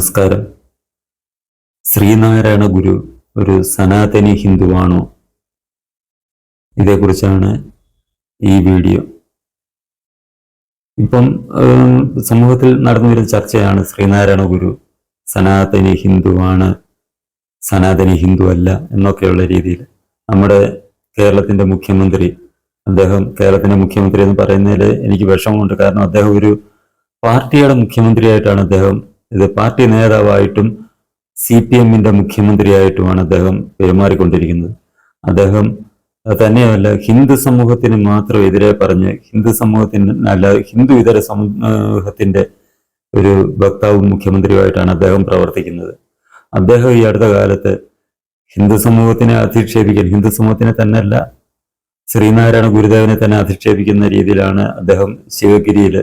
നമസ്കാരം. ശ്രീനാരായണ ഗുരു ഒരു സനാതനി ഹിന്ദുവാണോ? ഇതേക്കുറിച്ചാണ് ഈ വീഡിയോ. ഇപ്പം സമൂഹത്തിൽ നടന്നു വരുന്ന ചർച്ചയാണ് ശ്രീനാരായണ ഗുരു സനാതനി ഹിന്ദുവാണ് സനാതനി ഹിന്ദു അല്ല എന്നൊക്കെയുള്ള രീതിയിൽ. നമ്മുടെ കേരളത്തിന്റെ മുഖ്യമന്ത്രി അദ്ദേഹം കേരളത്തിന്റെ മുഖ്യമന്ത്രി എന്ന് പറയുന്നതിൽ എനിക്ക് വിഷമമുണ്ട്. കാരണം അദ്ദേഹം ഒരു പാർട്ടിയുടെ മുഖ്യമന്ത്രിയായിട്ടാണ് അദ്ദേഹം ഇത് പാർട്ടി നേതാവായിട്ടും സി പി എമ്മിന്റെ മുഖ്യമന്ത്രിയായിട്ടുമാണ് അദ്ദേഹം പെരുമാറിക്കൊണ്ടിരിക്കുന്നത്. അദ്ദേഹം തന്നെയല്ല ഹിന്ദു സമൂഹത്തിന് മാത്രം എതിരെ പറഞ്ഞ് ഹിന്ദു സമൂഹത്തിന് അല്ല ഹിന്ദു ഇതര സമൂഹത്തിന്റെ ഒരു വക്താവും മുഖ്യമന്ത്രിയുമായിട്ടാണ് അദ്ദേഹം പ്രവർത്തിക്കുന്നത്. അദ്ദേഹം ഈ അടുത്ത കാലത്ത് ഹിന്ദു സമൂഹത്തിനെ അധിക്ഷേപിക്കാൻ ഹിന്ദു സമൂഹത്തിനെ തന്നെയല്ല ശ്രീനാരായണ ഗുരുദേവനെ തന്നെ അധിക്ഷേപിക്കുന്ന രീതിയിലാണ് അദ്ദേഹം ശിവഗിരിയിൽ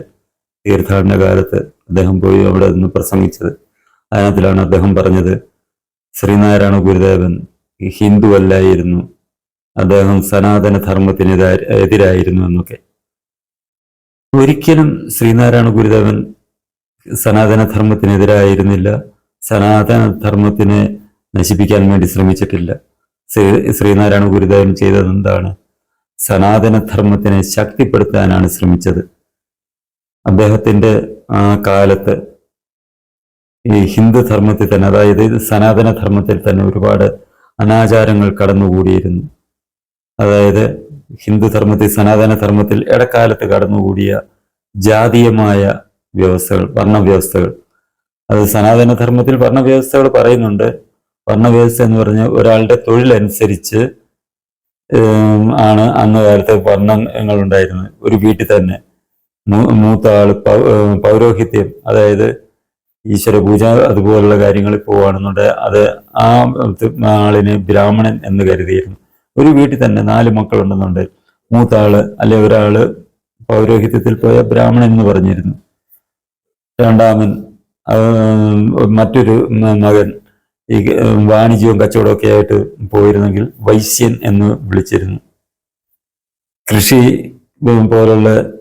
തീർത്ഥാടന കാലത്ത് അദ്ദേഹം പോയി അവിടെ നിന്ന് പ്രസംഗിച്ചത്. അതിനകത്തിലാണ് അദ്ദേഹം പറഞ്ഞത് ശ്രീനാരായണ ഗുരുദേവൻ ഹിന്ദു അല്ലായിരുന്നു അദ്ദേഹം സനാതന ധർമ്മത്തിന് എതിരാ- എതിരായിരുന്നു എന്നൊക്കെ. ഒരിക്കലും ശ്രീനാരായണ ഗുരുദേവൻ സനാതന ധർമ്മത്തിനെതിരായിരുന്നില്ല സനാതന ധർമ്മത്തിനെ നശിപ്പിക്കാൻ വേണ്ടി ശ്രമിച്ചിട്ടില്ല. ശ്രീ ശ്രീനാരായണ ഗുരുദേവൻ ചെയ്തത് എന്താണ് സനാതന ധർമ്മത്തിനെ ശക്തിപ്പെടുത്താനാണ് ശ്രമിച്ചത്. അദ്ദേഹത്തിന്റെ ആ കാലത്ത് ഈ ഹിന്ദു ധർമ്മത്തിൽ തന്നെ അതായത് സനാതന ധർമ്മത്തിൽ തന്നെ ഒരുപാട് അനാചാരങ്ങൾ കടന്നുകൂടിയിരുന്നു. അതായത് ഹിന്ദു ധർമ്മത്തിൽ സനാതന ധർമ്മത്തിൽ ഇടക്കാലത്ത് കടന്നുകൂടിയ ജാതീയമായ വ്യവസ്ഥകൾ വർണവ്യവസ്ഥകൾ. അത് സനാതന ധർമ്മത്തിൽ വർണവ്യവസ്ഥകൾ പറയുന്നുണ്ട്. വർണവ്യവസ്ഥ എന്ന് പറഞ്ഞാൽ ഒരാളുടെ തൊഴിലനുസരിച്ച് ആണ് അന്ന് കാലത്ത് വർണങ്ങൾ ഉണ്ടായിരുന്നത്. ഒരു വീട്ടിൽ തന്നെ മൂത്ത ആൾ പൗരോഹിത്യം അതായത് ഈശ്വര പൂജ അതുപോലുള്ള കാര്യങ്ങൾ പോവുകയാണെന്നുണ്ടെങ്കിൽ അത് ആ ആളിന് ബ്രാഹ്മണൻ എന്ന് കരുതിയിരുന്നു. ഒരു വീട്ടിൽ തന്നെ നാല് മക്കളുണ്ടെന്നുണ്ട്. മൂത്ത ആൾ അല്ലെ ഒരാൾ പൗരോഹിത്യത്തിൽ പോയ ബ്രാഹ്മണൻ എന്ന് പറഞ്ഞിരുന്നു. രണ്ടാമൻ മറ്റൊരു മകൻ ഈ വാണിജ്യവും കച്ചവടവും ഒക്കെ ആയിട്ട് പോയിരുന്നെങ്കിൽ വൈശ്യൻ എന്ന് വിളിച്ചിരുന്നു. കൃഷി പോലുള്ള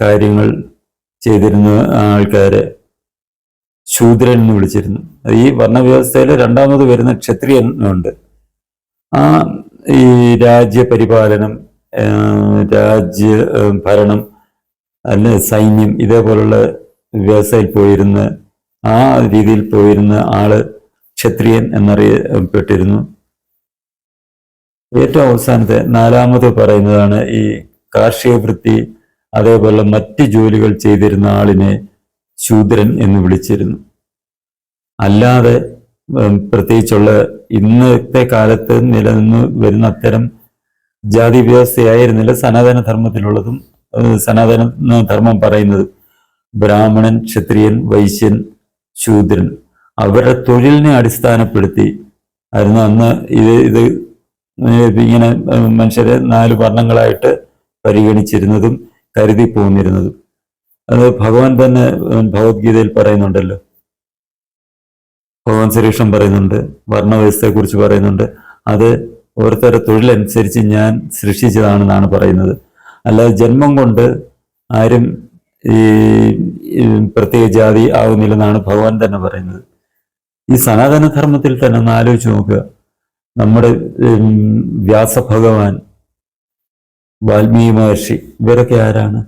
കാര്യങ്ങൾ ചെയ്തിരുന്ന ആൾക്കാരെ ശൂദ്രൻ എന്ന് വിളിച്ചിരുന്നു. ഈ വർണവ്യവസ്ഥയിൽ രണ്ടാമത് വരുന്ന ക്ഷത്രിയൻ ഉണ്ട്. ആ ഈ രാജ്യപരിപാലനം രാജ്യ ഭരണം അല്ലെ സൈന്യം ഇതേപോലുള്ള വ്യവസ്ഥയിൽ പോയിരുന്ന ആ രീതിയിൽ പോയിരുന്ന ആൾ ക്ഷത്രിയൻ എന്നറിയപ്പെട്ടിരുന്നു. ഏറ്റവും അവസാനത്തെ നാലാമത് പറയുന്നതാണ് ഈ കാർഷിക വൃത്തി അതേപോലെ മറ്റ് ജോലികൾ ചെയ്തിരുന്ന ആളിനെ ശൂദ്രൻ എന്ന് വിളിച്ചിരുന്നു. അല്ലാതെ പ്രത്യേകിച്ചുള്ള ഇന്നത്തെ കാലത്ത് നിലനിന്ന് വരുന്ന അത്തരം ജാതി വ്യവസ്ഥയായിരുന്നില്ല സനാതന ധർമ്മത്തിലുള്ളതും സനാതന ധർമ്മം പറയുന്നത്. ബ്രാഹ്മണൻ ക്ഷത്രിയൻ വൈശ്യൻ ശൂദ്രൻ. അവരുടെ തൊഴിലിനെ അടിസ്ഥാനപ്പെടുത്തി ആയിരുന്നു അന്ന് ഇത് ഇത് ഇങ്ങനെ മനുഷ്യരെ നാല് വർണങ്ങളായിട്ട് പരിഗണിച്ചിരുന്നതും കരുതി പോന്നിരുന്നത്. അത് ഭഗവാൻ തന്നെ ഭഗവത്ഗീതയിൽ പറയുന്നുണ്ടല്ലോ. ഭഗവാൻ ശ്രീകൃഷ്ണൻ പറയുന്നുണ്ട് വർണവ്യവസ്ഥയെക്കുറിച്ച് പറയുന്നുണ്ട്. അത് ഓരോരുത്തരുടെ തൊഴിലനുസരിച്ച് ഞാൻ സൃഷ്ടിച്ചതാണെന്നാണ് പറയുന്നത്. അല്ലാതെ ജന്മം കൊണ്ട് ആരും ഈ പ്രത്യേക ജാതി ആകുന്നില്ലെന്നാണ് ഭഗവാൻ തന്നെ പറയുന്നത്. ഈ സനാതന ധർമ്മത്തിൽ തന്നെ ഒന്ന് ആലോചിച്ച് നോക്കുക. നമ്മുടെ വ്യാസഭഗവാൻ വാൽമീകി മഹർഷി ഇവരൊക്കെ ആരാണ്?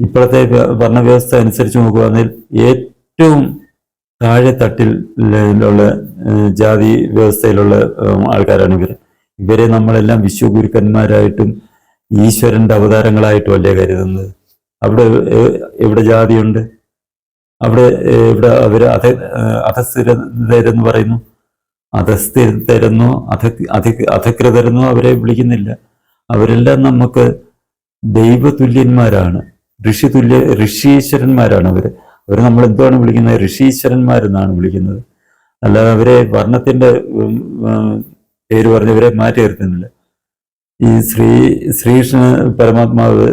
ഇപ്പോഴത്തെ ഭരണവ്യവസ്ഥ അനുസരിച്ച് നോക്കുകയാണെങ്കിൽ ഏറ്റവും താഴെ തട്ടിൽ ഉള്ള ജാതി വ്യവസ്ഥയിലുള്ള ആൾക്കാരാണ് ഇവർ ഇവരെ നമ്മളെല്ലാം വിശ്വഗുരുക്കന്മാരായിട്ടും ഈശ്വരന്റെ അവതാരങ്ങളായിട്ടും അല്ലേ കരുതുന്നത്? അവിടെ എവിടെ ജാതിയുണ്ട്? അവിടെ ഇവിടെ അവർ അധ അധസ്ഥിരതരെന്ന് പറയുന്നു. അധസ്ഥിരതരെന്നോ അധ അധ അധകൃതരെന്നോ അവരെ വിളിക്കുന്നില്ല. അവരെല്ലാം നമുക്ക് ദൈവതുല്യന്മാരാണ്. ഋഷി തുല്യ ഋഷീശ്വരന്മാരാണ് അവർ അവർ നമ്മൾ എന്താണ് വിളിക്കുന്നത്? ഋഷീശ്വരന്മാരെന്നാണ് വിളിക്കുന്നത്. അല്ലാതെ അവരെ ഉം, പേര് പറഞ്ഞവരെ മാറ്റി നിർത്തുന്നില്ല. ഈ ശ്രീ ശ്രീകൃഷ്ണ പരമാത്മാവ്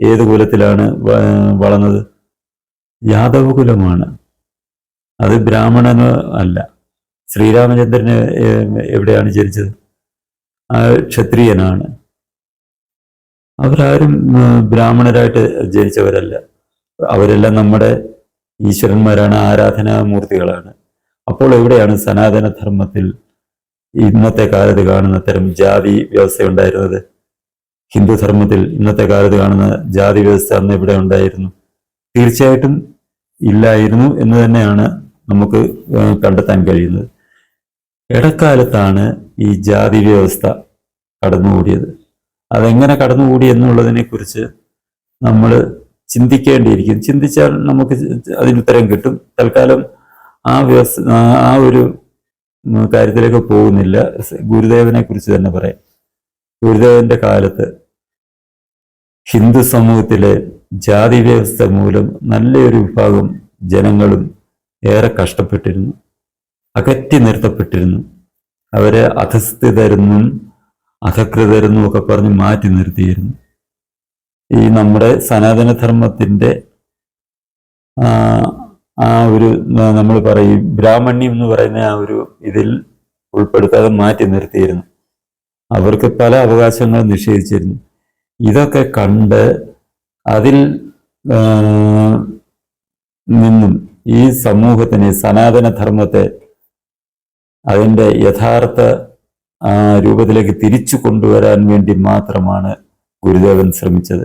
ഏത് കുലത്തിലാണ് വളർന്നത്? യാദവ കുലമാണ് അത് ബ്രാഹ്മണന് അല്ല. ശ്രീരാമചന്ദ്രന് എവിടെയാണ് ജനിച്ചത്? ക്ഷത്രിയനാണ്. അവരാരും ബ്രാഹ്മണരായിട്ട് ജനിച്ചവരല്ല. അവരെല്ലാം നമ്മുടെ ഈശ്വരന്മാരാണ് ആരാധനാമൂർത്തികളാണ്. അപ്പോൾ എവിടെയാണ് സനാതന ധർമ്മത്തിൽ ഇന്നത്തെ കാലത്ത് കാണുന്ന തരം ജാതി വ്യവസ്ഥ ഉണ്ടായിരുന്നത്? ഹിന്ദു ധർമ്മത്തിൽ ഇന്നത്തെ കാലത്ത് കാണുന്ന ജാതി വ്യവസ്ഥ അന്ന് ഇവിടെ ഉണ്ടായിരുന്നു? തീർച്ചയായിട്ടും ഇല്ലായിരുന്നു എന്ന് തന്നെയാണ് നമുക്ക് കണ്ടെത്താൻ കഴിയുന്നത്. ഇടക്കാലത്താണ് ഈ ജാതി വ്യവസ്ഥ കടന്നുകൂടിയത്. അതെങ്ങനെ കടന്നുകൂടി എന്നുള്ളതിനെ കുറിച്ച് നമ്മൾ ചിന്തിക്കേണ്ടിയിരിക്കും. ചിന്തിച്ചാൽ നമുക്ക് അതിന് ഉത്തരം കിട്ടും. തൽക്കാലം ആ വ്യവസ്ഥ ആ ഒരു കാര്യത്തിലേക്ക് പോകുന്നില്ല. ഗുരുദേവനെ കുറിച്ച് തന്നെ പറയാം. ഗുരുദേവന്റെ കാലത്ത് ഹിന്ദു സമൂഹത്തിലെ ജാതി വ്യവസ്ഥ മൂലം നല്ലൊരു വിഭാഗം ജനങ്ങളും ഏറെ കഷ്ടപ്പെട്ടിരുന്നു. അകറ്റി നിർത്തപ്പെട്ടിരുന്നു. അവരെ അധസ്ഥിതരെന്നും അധകൃതരെന്നും ഒക്കെ പറഞ്ഞ് മാറ്റി നിർത്തിയിരുന്നു. ഈ നമ്മുടെ സനാതനധർമ്മത്തിന്റെ ആ, ഒരു നമ്മൾ പറയും ബ്രാഹ്മണ്യം എന്ന് പറയുന്ന ആ ഒരു ഇതിൽ ഉൾപ്പെടുത്താതെ മാറ്റി നിർത്തിയിരുന്നു. അവർക്ക് പല അവകാശങ്ങളും നിഷേധിച്ചിരുന്നു. ഇതൊക്കെ കണ്ട് അതിൽ നിന്നും ഈ സമൂഹത്തിന് സനാതനധർമ്മത്തെ അതിന്റെ യഥാർത്ഥ ആ, രൂപത്തിലേക്ക് തിരിച്ചു കൊണ്ടുവരാൻ വേണ്ടി മാത്രമാണ് ഗുരുദേവൻ ശ്രമിച്ചത്.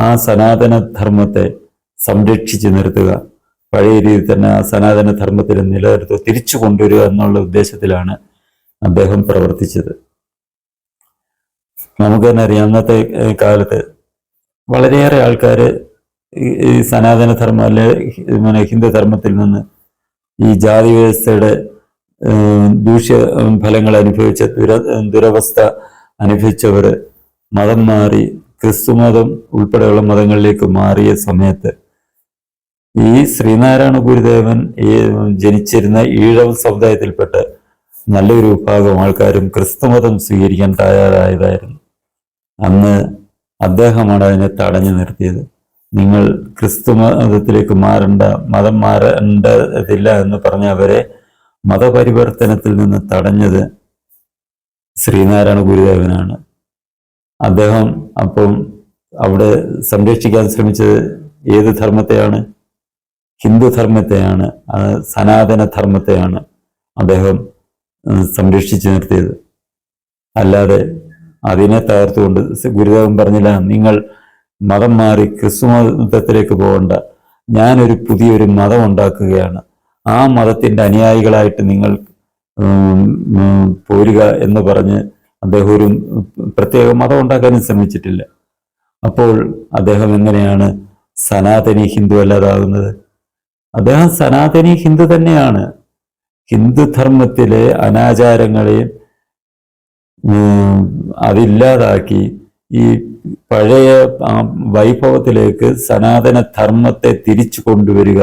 ആ സനാതന ധർമ്മത്തെ സംരക്ഷിച്ചു നിർത്തുക. പഴയ രീതിയിൽ തന്നെ ആ സനാതന ധർമ്മത്തിൽ നിലനിർത്തുക തിരിച്ചു കൊണ്ടുവരിക എന്നുള്ള ഉദ്ദേശത്തിലാണ് അദ്ദേഹം പ്രവർത്തിച്ചത്. നമുക്ക് തന്നെ അറിയാം അന്നത്തെ കാലത്ത് വളരെയേറെ ആൾക്കാർ ഈ സനാതന ധർമ്മം അല്ലെ ഹിന്ദു ധർമ്മത്തിൽ നിന്ന് ഈ ജാതി വ്യവസ്ഥയുടെ ദൂഷ്യ ഫലങ്ങൾ അനുഭവിച്ച ദുര ദുരവസ്ഥ അനുഭവിച്ചവർ മതം മാറി ക്രിസ്തുമതം ഉൾപ്പെടെയുള്ള മതങ്ങളിലേക്ക് മാറിയ സമയത്ത് ഈ ശ്രീനാരായണ ഗുരുദേവൻ ഈ ജനിച്ചിരുന്ന ഈഴവ സമുദായത്തിൽപ്പെട്ട് നല്ലൊരു വിഭാഗം ആൾക്കാരും ക്രിസ്തുമതം സ്വീകരിക്കാൻ തയ്യാറായതായിരുന്നു. അന്ന് അദ്ദേഹമാണ് അതിനെ തടഞ്ഞു നിർത്തിയത്. നിങ്ങൾ ക്രിസ്തു മതത്തിലേക്ക് മാറണ്ട മതം മാറേണ്ടതില്ല എന്ന് പറഞ്ഞ അവരെ മതപരിവർത്തനത്തിൽ നിന്ന് തടഞ്ഞത് ശ്രീനാരായണ ഗുരുദേവനാണ്. അദ്ദേഹം അപ്പം അവിടെ സംരക്ഷിക്കാൻ ശ്രമിച്ചത് ഏത് ധർമ്മത്തെയാണ്? ഹിന്ദു ധർമ്മത്തെയാണ് സനാതന ധർമ്മത്തെയാണ് അദ്ദേഹം സംരക്ഷിച്ചു നിർത്തിയത്. അല്ലാതെ അതിനെ തകർത്തുകൊണ്ട് ഗുരുദേവൻ പറഞ്ഞില്ല നിങ്ങൾ മതം മാറി ക്രിസ്തു മതത്തിലേക്ക് പോകണ്ട. ഞാനൊരു പുതിയൊരു മതം ഉണ്ടാക്കുകയാണ്. ആ മതത്തിന്റെ അനുയായികളായിട്ട് നിങ്ങൾ പോരുക എന്ന് പറഞ്ഞ് അദ്ദേഹം ഒരു പ്രത്യേക മതം ഉണ്ടാക്കാനും ശ്രമിച്ചിട്ടില്ല. അപ്പോൾ അദ്ദേഹം എങ്ങനെയാണ് സനാതനി ഹിന്ദു അല്ലാതാകുന്നത്? അദ്ദേഹം സനാതനി ഹിന്ദു തന്നെയാണ്. ഹിന്ദുധർമ്മത്തിലെ അനാചാരങ്ങളെയും അതില്ലാതാക്കി ഈ പഴയ വൈഭവത്തിലേക്ക് സനാതന ധർമ്മത്തെ തിരിച്ചു കൊണ്ടുവരിക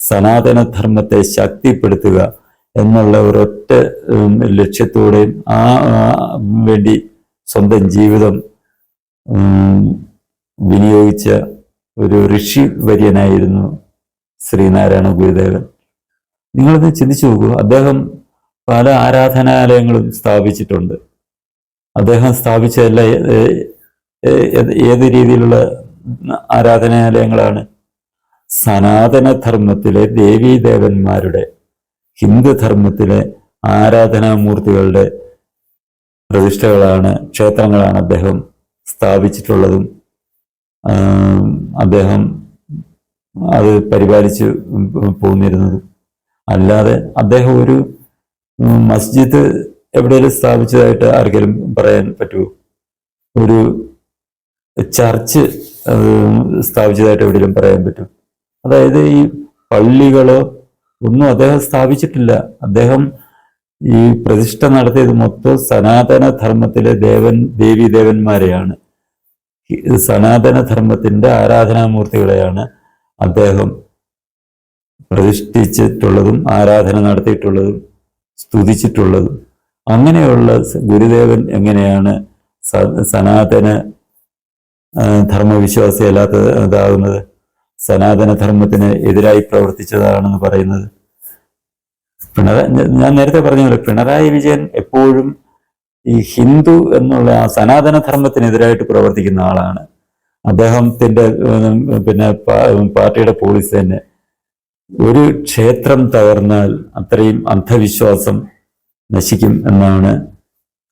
സനാതന ധർമ്മത്തെ ശക്തിപ്പെടുത്തുക എന്നുള്ള ഒരൊറ്റ ലക്ഷ്യത്തോടെയും ആ വേണ്ടി സ്വന്തം ജീവിതം വിനിയോഗിച്ച ഒരു ഋഷി വര്യനായിരുന്നു ശ്രീനാരായണ ഗുരുദേവൻ. നിങ്ങളൊന്ന് ചിന്തിച്ചു നോക്കൂ അദ്ദേഹം പല ആരാധനാലയങ്ങളും സ്ഥാപിച്ചിട്ടുണ്ട്. അദ്ദേഹം സ്ഥാപിച്ചതല്ല ഏത് രീതിയിലുള്ള ആരാധനാലയങ്ങളാണ്? സനാതന ധർമ്മത്തിലെ ദേവീദേവന്മാരുടെ ഹിന്ദുധർമ്മത്തിലെ ആരാധനാമൂർത്തികളുടെ പ്രതിഷ്ഠകളാണ് ക്ഷേത്രങ്ങളാണ് അദ്ദേഹം സ്ഥാപിച്ചിട്ടുള്ളതും. അദ്ദേഹം അത് പരിപാലിച്ച് പോന്നിരുന്നതും. അല്ലാതെ അദ്ദേഹം ഒരു മസ്ജിദ് എവിടെയെങ്കിലും സ്ഥാപിച്ചതായിട്ട് ആർക്കെങ്കിലും പറയാൻ പറ്റുമോ ഒരു ചർച്ച് സ്ഥാപിച്ചതായിട്ട് എവിടെയെങ്കിലും പറയാൻ പറ്റും അതായത് ഈ പള്ളികളോ ഒന്നും അദ്ദേഹം സ്ഥാപിച്ചിട്ടില്ല. അദ്ദേഹം ഈ പ്രതിഷ്ഠ നടത്തിയത് മൊത്തം സനാതന ധർമ്മത്തിലെ ദേവൻ ദേവി ദേവന്മാരെയാണ് സനാതന ധർമ്മത്തിന്റെ ആരാധനാമൂർത്തികളെയാണ് അദ്ദേഹം പ്രതിഷ്ഠിച്ചിട്ടുള്ളതും ആരാധന നടത്തിയിട്ടുള്ളതും സ്തുതിച്ചിട്ടുള്ളതും. അങ്ങനെയുള്ള ഗുരുദേവൻ എങ്ങനെയാണ് സനാതന ആ, ധർമ്മവിശ്വാസിയല്ലാത്ത ഇതാകുന്നത് സനാതന ധർമ്മത്തിന് എതിരായി പ്രവർത്തിച്ചതാണെന്ന് പറയുന്നത്. പിണറായി ഞാൻ നേരത്തെ പറഞ്ഞല്ലോ പിണറായി വിജയൻ എപ്പോഴും ഈ ഹിന്ദു എന്നുള്ള ആ സനാതനധർമ്മത്തിനെതിരായിട്ട് പ്രവർത്തിക്കുന്ന ആളാണ്. അദ്ദേഹത്തിന്റെ പിന്നെ പാർട്ടിയുടെ പോളിസി തന്നെ ഒരു ക്ഷേത്രം തകർന്നാൽ അത്രയും അന്ധവിശ്വാസം നശിക്കും എന്നാണ്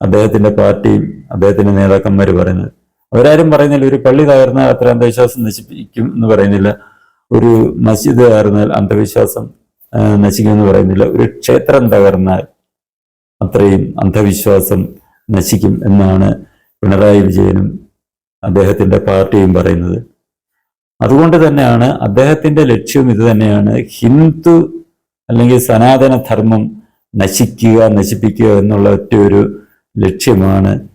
അദ്ദേഹത്തിന്റെ പാർട്ടിയും അദ്ദേഹത്തിന്റെ നേതാക്കന്മാർ പറയുന്നത്. അവരാരും പറയുന്നില്ല ഒരു പള്ളി തകർന്നാൽ അത്ര അന്ധവിശ്വാസം നശിപ്പിക്കും എന്ന് പറയുന്നില്ല. ഒരു മസ്ജിദ് തകർന്നാൽ അന്ധവിശ്വാസം നശിക്കുമെന്ന് പറയുന്നില്ല. ഒരു ക്ഷേത്രം തകർന്നാൽ അത്രയും അന്ധവിശ്വാസം നശിക്കും എന്നാണ് പിണറായി വിജയനും അദ്ദേഹത്തിന്റെ പാർട്ടിയും പറയുന്നത്. അതുകൊണ്ട് തന്നെയാണ് അദ്ദേഹത്തിന്റെ ലക്ഷ്യം ഇത് തന്നെയാണ്. ഹിന്ദു അല്ലെങ്കിൽ സനാതന ധർമ്മം നശിക്കുക നശിപ്പിക്കുക എന്നുള്ള ഒറ്റ ഒരു ലക്ഷ്യമാണ്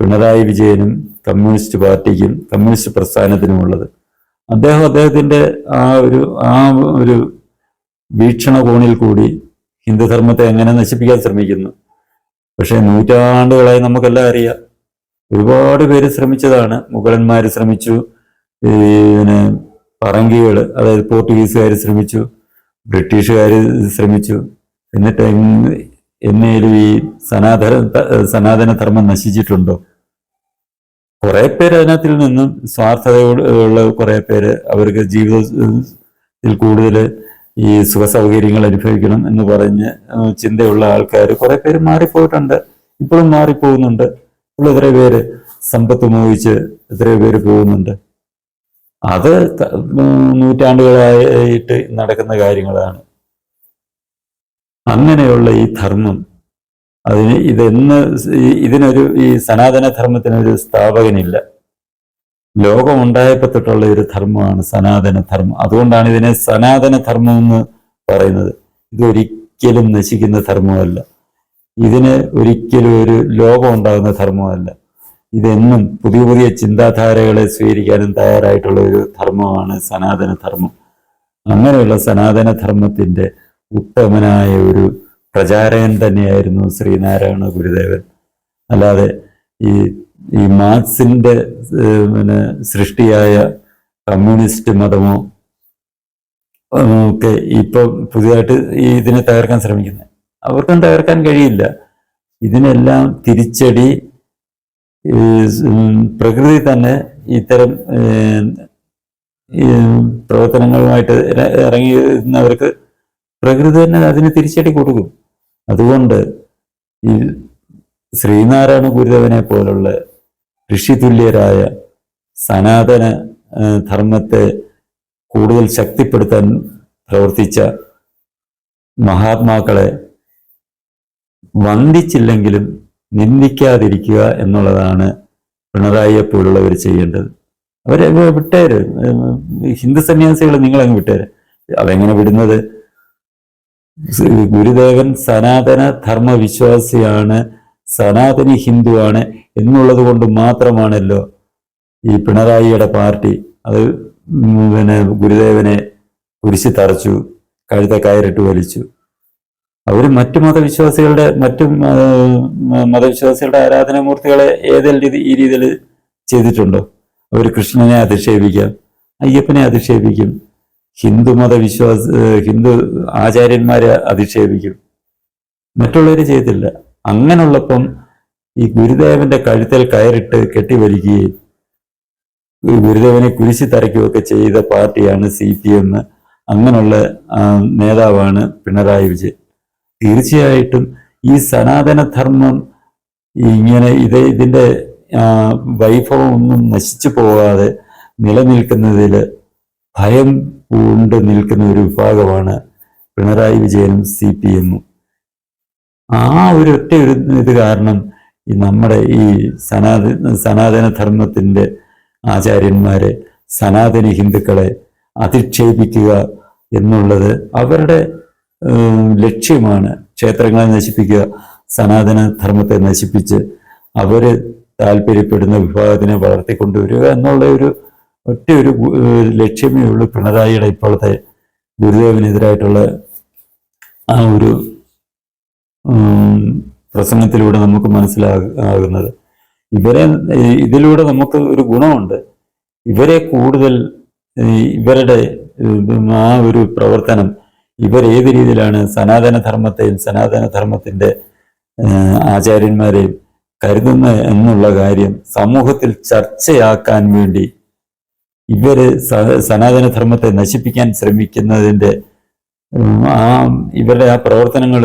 പിണറായി വിജയനും കമ്മ്യൂണിസ്റ്റ് പാർട്ടിക്കും കമ്മ്യൂണിസ്റ്റ് പ്രസ്ഥാനത്തിനുമുള്ളത്. അദ്ദേഹം അദ്ദേഹത്തിന്റെ ആ ഒരു ആ ഒരു വീക്ഷണകോണിൽ കൂടി ഹിന്ദുധർമ്മത്തെ എങ്ങനെ നശിപ്പിക്കാൻ ശ്രമിക്കുന്നു. പക്ഷേ നൂറ്റാണ്ടുകളായി നമുക്കെല്ലാം അറിയാം. ഒരുപാട് പേര് ശ്രമിച്ചതാണ്. മുഗളന്മാർ ശ്രമിച്ചു. പിന്നെ പറങ്കികൾ അതായത് പോർട്ടുഗീസുകാർ ശ്രമിച്ചു. ബ്രിട്ടീഷുകാർ ശ്രമിച്ചു. എന്നിട്ട് എന്നേലും ഈ സനാതന സനാതന ധർമ്മം നശിച്ചിട്ടുണ്ടോ? കുറെ പേര് അതിനകത്തിൽ നിന്നും സ്വാർത്ഥതയോട് ഉള്ള കുറെ പേര് അവർക്ക് ജീവിതത്തിൽ കൂടുതൽ ഈ സുഖ സൗകര്യങ്ങൾ അനുഭവിക്കണം എന്ന് പറഞ്ഞ് ചിന്തയുള്ള ആൾക്കാർ കുറെ പേര് മാറിപ്പോയിട്ടുണ്ട്. ഇപ്പോഴും മാറിപ്പോകുന്നുണ്ട്. ഇപ്പോൾ എത്ര പേര് സമ്പത്ത് മോഹിച്ച് എത്രയോ പേര് പോകുന്നുണ്ട്. അത് നൂറ്റാണ്ടുകളായിട്ട് നടക്കുന്ന കാര്യങ്ങളാണ്. അങ്ങനെയുള്ള ഈ ധർമ്മം അതിന് ഇതെന്ന് ഇതിനൊരു ഈ സനാതന ധർമ്മത്തിനൊരു സ്ഥാപകനില്ല. ലോകം ഉണ്ടായപ്പോ തൊട്ടുള്ള ഒരു ധർമ്മമാണ് സനാതന ധർമ്മം അതുകൊണ്ടാണ് ഇതിനെ സനാതന ധർമ്മം എന്ന് പറയുന്നത്. ഇതൊരിക്കലും നശിക്കുന്ന ധർമ്മമല്ല. ഇതിന് ഒരിക്കലും ഒരു ലോകം ഉണ്ടാകുന്ന ധർമ്മമല്ല. ഇതെന്നും പുതിയ പുതിയ ചിന്താധാരകളെ സ്വീകരിക്കാനും തയ്യാറായിട്ടുള്ള ഒരു ധർമ്മമാണ് സനാതന ധർമ്മം അങ്ങനെയുള്ള സനാതന ധർമ്മത്തിന്റെ ഉത്തമനായ ഒരു പ്രചാരകൻ തന്നെയായിരുന്നു ശ്രീനാരായണ ഗുരുദേവൻ. അല്ലാതെ ഈ ഈ മാർക്സിന്റെ ഏഹ്, പിന്നെ സൃഷ്ടിയായ കമ്മ്യൂണിസ്റ്റ് മതമോ ഒക്കെ ഇപ്പൊ പുതിയതായിട്ട് ഈ ഇതിനെ തകർക്കാൻ ശ്രമിക്കുന്നത്. അവർക്കും തകർക്കാൻ കഴിയില്ല. ഇതിനെല്ലാം തിരിച്ചടി പ്രകൃതി തന്നെ ഇത്തരം പ്രവർത്തനങ്ങളുമായിട്ട് ഇറ- ഇറങ്ങിയിരുന്നവർക്ക് പ്രകൃതി തന്നെ അതിന് തിരിച്ചടി കൊടുക്കും. അതുകൊണ്ട് ഈ ശ്രീനാരായണ ഗുരുദേവനെ പോലുള്ള ഋഷിതുല്യരായ സനാതന ധർമ്മത്തെ കൂടുതൽ ശക്തിപ്പെടുത്താൻ പ്രവർത്തിച്ച മഹാത്മാക്കളെ വന്ദിച്ചില്ലെങ്കിലും നിന്ദിക്കാതിരിക്കുക എന്നുള്ളതാണ് പിണറായിയെ പോലുള്ളവർ ചെയ്യേണ്ടത്. അവരെ വിട്ടേര്. ഹിന്ദു സന്യാസികളെ നിങ്ങളങ്ങ് വിട്ടേര്. അതെങ്ങനെ വിടുന്നത്? ഗുരുദേവൻ സനാതന ധർമ്മ വിശ്വാസിയാണ് സനാതനി ഹിന്ദുവാണ് എന്നുള്ളത് കൊണ്ട് മാത്രമാണല്ലോ ഈ പിണറായിയുടെ പാർട്ടി. അത് പിന്നെ ഗുരുദേവനെ കുരിശി തറച്ചു കഴുത്ത കയറിട്ട് വലിച്ചു. അവർ മറ്റു മതവിശ്വാസികളുടെ മറ്റു മതവിശ്വാസികളുടെ ആരാധനാമൂർത്തികളെ ഏതെല്ലാം രീതി ഈ രീതിയിൽ ചെയ്തിട്ടുണ്ടോ? അവർ കൃഷ്ണനെ അധിക്ഷേപിക്കാം അയ്യപ്പനെ അധിക്ഷേപിക്കും ഹിന്ദു വിശ്വാസ ഹിന്ദു ആചാര്യന്മാരെ അധിക്ഷേപിക്കും. മറ്റുള്ളവർ ചെയ്തില്ല. അങ്ങനെയുള്ളപ്പം ഈ ഗുരുദേവന്റെ കഴുത്തിൽ കയറിട്ട് കെട്ടിവലിക്കുകയും ഗുരുദേവനെ കുരിശി തറയ്ക്കുകയൊക്കെ ചെയ്ത പാർട്ടിയാണ് സി പി എം. അങ്ങനെയുള്ള നേതാവാണ് പിണറായി വിജയൻ. തീർച്ചയായിട്ടും ഈ സനാതനധർമ്മം ഇങ്ങനെ ഇത് ഇതിന്റെ വൈഭവം ഒന്നും നശിച്ചു പോകാതെ നിലനിൽക്കുന്നതിൽ ഭയം പൂണ്ട് നിൽക്കുന്ന ഒരു വിഭാഗമാണ് പിണറായി വിജയനും സി പി എമ്മും ആ ഒരു ഒറ്റ ഒരു ഇത് കാരണം ഈ നമ്മുടെ ഈ സനാതന സനാതന ധർമ്മത്തിന്റെ ആചാര്യന്മാരെ സനാതന ഹിന്ദുക്കളെ അധിക്ഷേപിക്കുക എന്നുള്ളത് അവരുടെ ലക്ഷ്യമാണ്. ക്ഷേത്രങ്ങളെ നശിപ്പിക്കുക സനാതന ധർമ്മത്തെ നശിപ്പിച്ച് അവർ താല്പര്യപ്പെടുന്ന വിഭാഗത്തിനെ വളർത്തിക്കൊണ്ടുവരിക എന്നുള്ള ഒരു ഒറ്റ ഒരു ലക്ഷ്യമേ ഉള്ളൂ. പിണറായിയുടെ ഇപ്പോഴത്തെ ഗുരുദേവനെതിരായിട്ടുള്ള ആ ഒരു പ്രസംഗത്തിലൂടെ നമുക്ക് മനസ്സിലാകുന്നത്. ഇവരെ ഇതിലൂടെ നമുക്ക് ഒരു ഗുണമുണ്ട്. ഇവരെ കൂടുതൽ ഇവരുടെ ആ ഒരു പ്രവർത്തനം ഇവരേത് രീതിയിലാണ് സനാതന ധർമ്മത്തെയും സനാതന ആചാര്യന്മാരെയും കരുതുന്ന എന്നുള്ള കാര്യം സമൂഹത്തിൽ ചർച്ചയാക്കാൻ വേണ്ടി ഇവർ സ- സനാതന ധർമ്മത്തെ നശിപ്പിക്കാൻ ശ്രമിക്കുന്നതിന്റെ ആ ഇവരുടെ ആ പ്രവർത്തനങ്ങൾ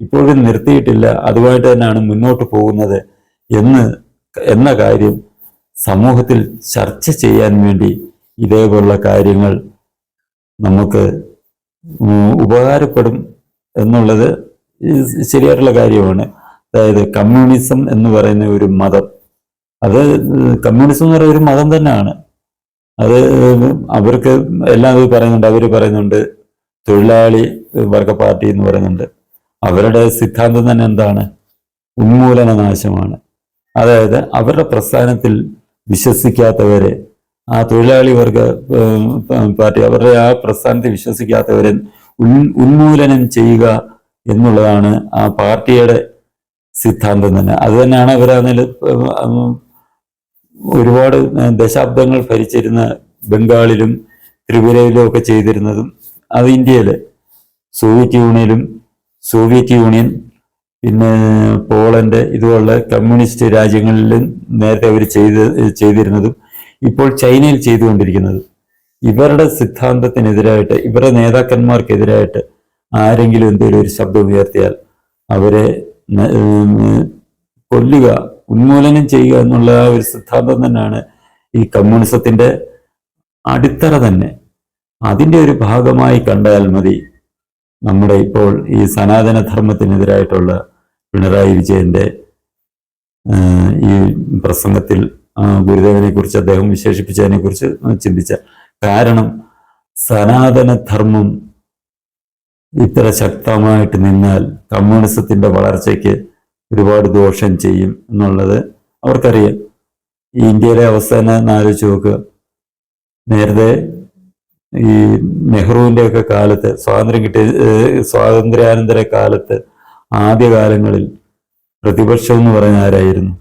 ഇപ്പോഴും നിർത്തിയിട്ടില്ല. അതുമായിട്ട് തന്നെയാണ് മുന്നോട്ട് പോകുന്നത് എന്ന് എന്ന കാര്യം സമൂഹത്തിൽ ചർച്ച ചെയ്യാൻ വേണ്ടി ഇതേപോലുള്ള കാര്യങ്ങൾ നമുക്ക് ഉപകാരപ്പെടും എന്നുള്ളത് ശരിയായിട്ടുള്ള കാര്യമാണ്. അതായത് കമ്മ്യൂണിസം എന്ന് പറയുന്ന ഒരു മതം. അത് കമ്മ്യൂണിസം എന്ന് പറയുന്ന ഒരു മതം തന്നെയാണ്. അത് അവർക്ക് എല്ലാം ഇത് പറയുന്നുണ്ട് അവർ പറയുന്നുണ്ട് തൊഴിലാളി വർഗ പാർട്ടി എന്ന് പറയുന്നുണ്ട്. അവരുടെ സിദ്ധാന്തം തന്നെ എന്താണ്? ഉന്മൂലന നാശമാണ്. അതായത് അവരുടെ പ്രസ്ഥാനത്തിൽ വിശ്വസിക്കാത്തവരെ ആ തൊഴിലാളി വർഗ പാർട്ടി അവരുടെ ആ പ്രസ്ഥാനത്തിൽ വിശ്വസിക്കാത്തവരെ ഉൻ- ഉന്മൂലനം ചെയ്യുക എന്നുള്ളതാണ് ആ പാർട്ടിയുടെ സിദ്ധാന്തം തന്നെ. അത് തന്നെയാണ് അവരതിൽ ഒരുപാട് ദശാബ്ദങ്ങൾ ഭരിച്ചിരുന്ന ബംഗാളിലും ത്രിപുരയിലും ഒക്കെ ചെയ്തിരുന്നതും അത് ഇന്ത്യയിൽ. സോവിയറ്റ് യൂണിയനും സോവിയറ്റ് യൂണിയൻ പിന്നെ പോളണ്ട് ഇതുപോലുള്ള കമ്മ്യൂണിസ്റ്റ് രാജ്യങ്ങളിലും നേരത്തെ അവർ ചെയ്ത് ചെയ്തിരുന്നതും ഇപ്പോൾ ചൈനയിൽ ചെയ്തുകൊണ്ടിരിക്കുന്നതും. ഇവരുടെ സിദ്ധാന്തത്തിനെതിരായിട്ട് ഇവരുടെ നേതാക്കന്മാർക്കെതിരായിട്ട് ആരെങ്കിലും എന്തെങ്കിലും ഒരു ശബ്ദം ഉയർത്തിയാൽ അവരെ കൊല്ലുക ഉന്മൂലനം ചെയ്യുക എന്നുള്ള ആ ഒരു സിദ്ധാന്തം തന്നെയാണ് ഈ കമ്മ്യൂണിസത്തിന്റെ അടിത്തറ തന്നെ. അതിന്റെ ഒരു ഭാഗമായി കണ്ടാൽ മതി നമ്മുടെ ഇപ്പോൾ ഈ സനാതന ധർമ്മത്തിനെതിരായിട്ടുള്ള പിണറായി വിജയന്റെ ഈ പ്രസംഗത്തിൽ ഗുരുദേവനെ കുറിച്ച് അദ്ദേഹം വിശേഷിപ്പിച്ചതിനെ കുറിച്ച് ചിന്തിച്ച കാരണം സനാതനധർമ്മം ഇത്ര ശക്തമായിട്ട് നിന്നാൽ കമ്മ്യൂണിസത്തിന്റെ വളർച്ചയ്ക്ക് ഒരുപാട് ദോഷം ചെയ്യും എന്നുള്ളത് അവർക്കറിയാം. ഈ ഇന്ത്യയിലെ അവസ്ഥ തന്നെ ആലോചിച്ച് നോക്കുക നേരത്തെ ഈ നെഹ്റുവിന്റെ ഒക്കെ കാലത്ത് സ്വാതന്ത്ര്യം കിട്ടിയ സ്വാതന്ത്ര്യാനന്തര കാലത്ത് ആദ്യകാലങ്ങളിൽ പ്രതിപക്ഷം എന്ന് പറഞ്ഞ ആരായിരുന്നു?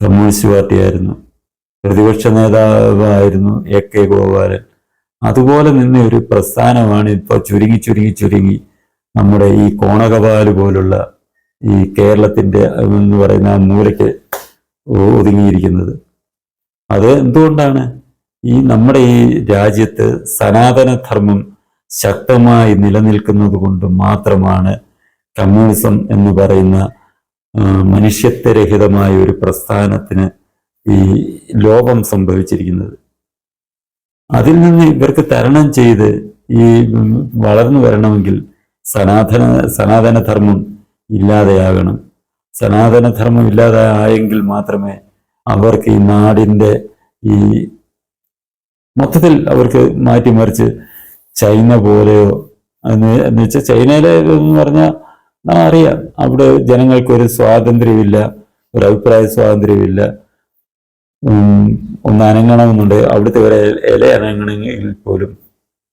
കമ്മ്യൂണിസ്റ്റ് പാർട്ടിയായിരുന്നു പ്രതിപക്ഷ നേതാവായിരുന്നു എ കെ ഗോപാലൻ. അതുപോലെ നിന്ന ഒരു പ്രസ്ഥാനമാണ് ഇപ്പൊ ചുരുങ്ങി ചുരുങ്ങി ചുരുങ്ങി നമ്മുടെ ഈ കോണകപാൽ പോലുള്ള ഈ കേരളത്തിന്റെ എന്ന് പറയുന്ന മൂലയ്ക്ക് ഒതുങ്ങിയിരിക്കുന്നത്. അത് എന്തുകൊണ്ടാണ്? ഈ നമ്മുടെ ഈ രാജ്യത്ത് സനാതനധർമ്മം ശക്തമായി നിലനിൽക്കുന്നത് കൊണ്ട് മാത്രമാണ് കമ്മ്യൂണിസം എന്ന് പറയുന്ന മനുഷ്യത്വരഹിതമായ ഒരു പ്രസ്ഥാനത്തിന് ഈ ലോപം സംഭവിച്ചിരിക്കുന്നത്. അതിൽ നിന്ന് ഇവർക്ക് തരണം ചെയ്ത് ഈ വളർന്നു വരണമെങ്കിൽ സനാതന സനാതനധർമ്മം ഇല്ലാതെയാകണം. സനാതനധർമ്മം ഇല്ലാതെ ആയെങ്കിൽ മാത്രമേ അവർക്ക് ഈ നാടിന്റെ ഈ മൊത്തത്തിൽ അവർക്ക് മാറ്റിമറിച്ച് ചൈന പോലെയോ എന്ന് വെച്ചാൽ ചൈനയിലെ എന്ന് പറഞ്ഞാൽ അറിയാം. അവിടെ ജനങ്ങൾക്കൊരു സ്വാതന്ത്ര്യമില്ല ഒരു അഭിപ്രായ സ്വാതന്ത്ര്യമില്ല. ഒന്ന് അനങ്ങണമെന്നുണ്ട്. അവിടുത്തെ ഒരു ഇല അനങ്ങണമെങ്കിൽ പോലും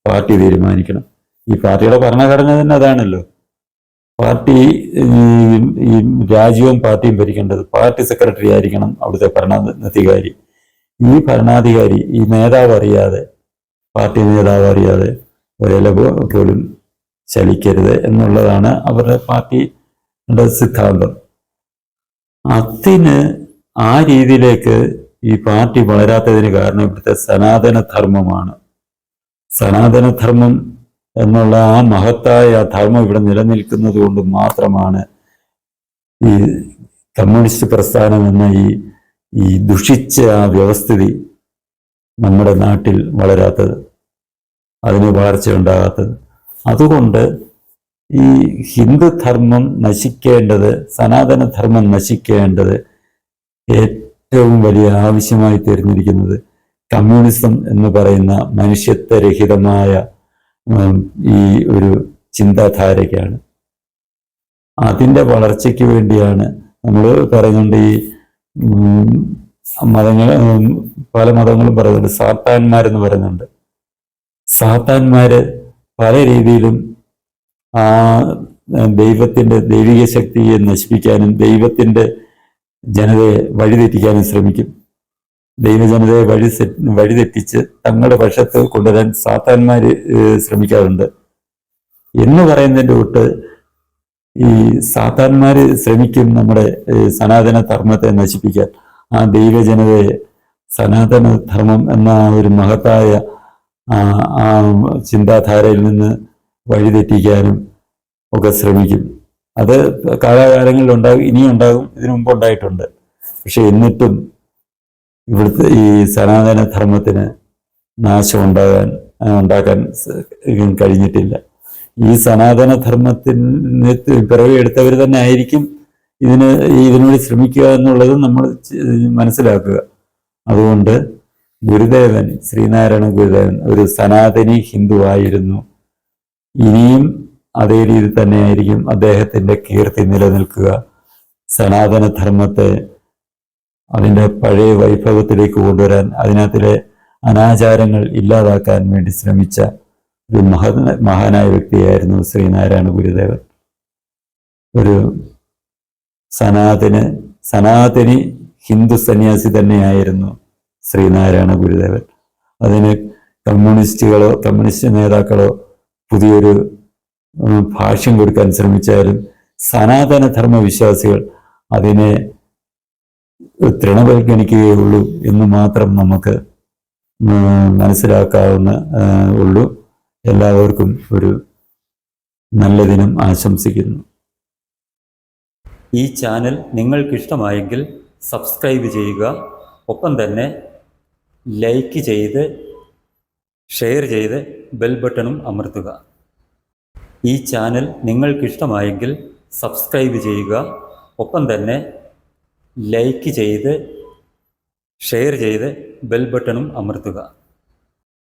പാർട്ടി തീരുമാനിക്കണം. ഈ പാർട്ടിയുടെ ഭരണഘടന തന്നെ അതാണല്ലോ. പാർട്ടി ഈ രാജ്യവും പാർട്ടിയും ഭരിക്കേണ്ടത് പാർട്ടി സെക്രട്ടറി ആയിരിക്കണം അവിടുത്തെ ഭരണാധികാരി. ഈ ഭരണാധികാരി ഈ നേതാവ് അറിയാതെ പാർട്ടി നേതാവ് അറിയാതെ ഒരില പോലും ചലിക്കരുത് എന്നുള്ളതാണ് അവരുടെ പാർട്ടിയുടെ സിദ്ധാന്തം. അതിന് ആ രീതിയിലേക്ക് ഈ പാർട്ടി വളരാത്തതിന് കാരണം ഇവിടുത്തെ സനാതനധർമ്മമാണ്. സനാതനധർമ്മം സനാതന ധർമ്മം എന്നുള്ള ആ മഹത്തായ ധർമ്മം ഇവിടെ നിലനിൽക്കുന്നത് കൊണ്ട് മാത്രമാണ് ഈ കമ്മ്യൂണിസ്റ്റ് പ്രസ്ഥാനം എന്ന ഈ ഈ ദുഷിച്ച ആ വ്യവസ്ഥിതി നമ്മുടെ നാട്ടിൽ വളരാത്തത് അതിന് വളർച്ച ഉണ്ടാകാത്തത് അതുകൊണ്ട് ഈ ഹിന്ദുധർമ്മം നശിക്കേണ്ടത് സനാതനധർമ്മം നശിക്കേണ്ടത് ഏറ്റവും വലിയ ആവശ്യമായി തീർന്നിരിക്കുന്നത് കമ്മ്യൂണിസം എന്ന് പറയുന്ന മനുഷ്യത്വരഹിതമായ ഈ ഒരു ചിന്താധാരയ്ക്കാണ്. അതിന്റെ വളർച്ചയ്ക്ക് വേണ്ടിയാണ് നമ്മൾ പറയുന്നുണ്ട് ഈ മതങ്ങൾ പല മതങ്ങളും പറയുന്നുണ്ട്. സാത്താന്മാരെന്ന് പറയുന്നുണ്ട്. സാത്താന്മാര് പല രീതിയിലും ആ ദൈവത്തിന്റെ ദൈവിക ശക്തിയെ നശിപ്പിക്കാനും ദൈവത്തിന്റെ ജനതയെ വഴിതെറ്റിക്കാനും ശ്രമിക്കും. ദൈവജനതയെ വഴി വഴിതെറ്റിച്ച് തങ്ങളുടെ പക്ഷത്ത് കൊണ്ടുവരാൻ സാത്താന്മാര് ശ്രമിക്കാറുണ്ട്. എന്ന് പറയുന്നതിന്റെ തൊട്ട് ഈ സാത്താന്മാര് ശ്രമിക്കും നമ്മുടെ സനാതന ധർമ്മത്തെ നശിപ്പിക്കാൻ. ആ ദൈവജനതയെ സനാതന ധർമ്മം എന്ന ഒരു മഹത്തായ ആ ചിന്താധാരയിൽ നിന്ന് വഴിതെറ്റിക്കാനും ഒക്കെ ശ്രമിക്കും. അത് കാലാകാലങ്ങളിൽ ഉണ്ടാകും ഇനിയും ഉണ്ടാകും. ഇതിനു മുമ്പ് ഉണ്ടായിട്ടുണ്ട്. പക്ഷെ എന്നിട്ടും ഇവിടുത്തെ ഈ സനാതന ധർമ്മത്തിന് നാശം ഉണ്ടാകാൻ ഉണ്ടാക്കാൻ കഴിഞ്ഞിട്ടില്ല. ഈ സനാതന ധർമ്മത്തിന് പിറവിയെടുത്തവർ തന്നെ ആയിരിക്കും ഇതിന് ഇതിനോട് ശ്രമിക്കുക എന്നുള്ളത് നമ്മൾ മനസ്സിലാക്കുക. അതുകൊണ്ട് ഗുരുദേവൻ ശ്രീനാരായണ ഗുരുദേവൻ ഒരു സനാതനി ഹിന്ദു ആയിരുന്നു. ഇനിയും അതേ രീതി തന്നെയായിരിക്കും അദ്ദേഹത്തിന്റെ കീർത്തി നിലനിൽക്കുക. സനാതന ധർമ്മത്തെ അതിന്റെ പഴയ വൈഭവത്തിലേക്ക് കൊണ്ടുവരാൻ അതിനകത്തിലെ അനാചാരങ്ങൾ ഇല്ലാതാക്കാൻ വേണ്ടി ശ്രമിച്ച ഒരു മഹ മഹാനായ വ്യക്തിയായിരുന്നു ശ്രീനാരായണ ഗുരുദേവൻ. ഒരു സനാതന് സനാതനി ഹിന്ദു സന്യാസി തന്നെയായിരുന്നു ശ്രീനാരായണ ഗുരുദേവൻ. അതിന് കമ്മ്യൂണിസ്റ്റുകളോ കമ്മ്യൂണിസ്റ്റ് നേതാക്കളോ പുതിയൊരു ഭാഷ്യം കൊടുക്കാൻ ശ്രമിച്ചാലും സനാതനധർമ്മ വിശ്വാസികൾ അതിനെ തൃണവൽക്കരിക്കുകയുള്ളൂ എന്ന് മാത്രം നമുക്ക് മനസ്സിലാക്കാവുന്ന ഉള്ളൂ. എല്ലാവർക്കും ഒരു നല്ല ദിനം ആശംസിക്കുന്നു. ഈ ചാനൽ നിങ്ങൾക്കിഷ്ടമായെങ്കിൽ സബ്സ്ക്രൈബ് ചെയ്യുക. ഒപ്പം തന്നെ ലൈക്ക് ചെയ്ത് ഷെയർ ചെയ്ത് ബെൽ ബട്ടണും അമർത്തുക. ഈ ചാനൽ നിങ്ങൾക്കിഷ്ടമായെങ്കിൽ സബ്സ്ക്രൈബ് ചെയ്യുക. ഒപ്പം തന്നെ ലൈക്ക് ചെയ്ത് ഷെയർ ചെയ്ത് ബെൽ ബട്ടണും അമർത്തുക.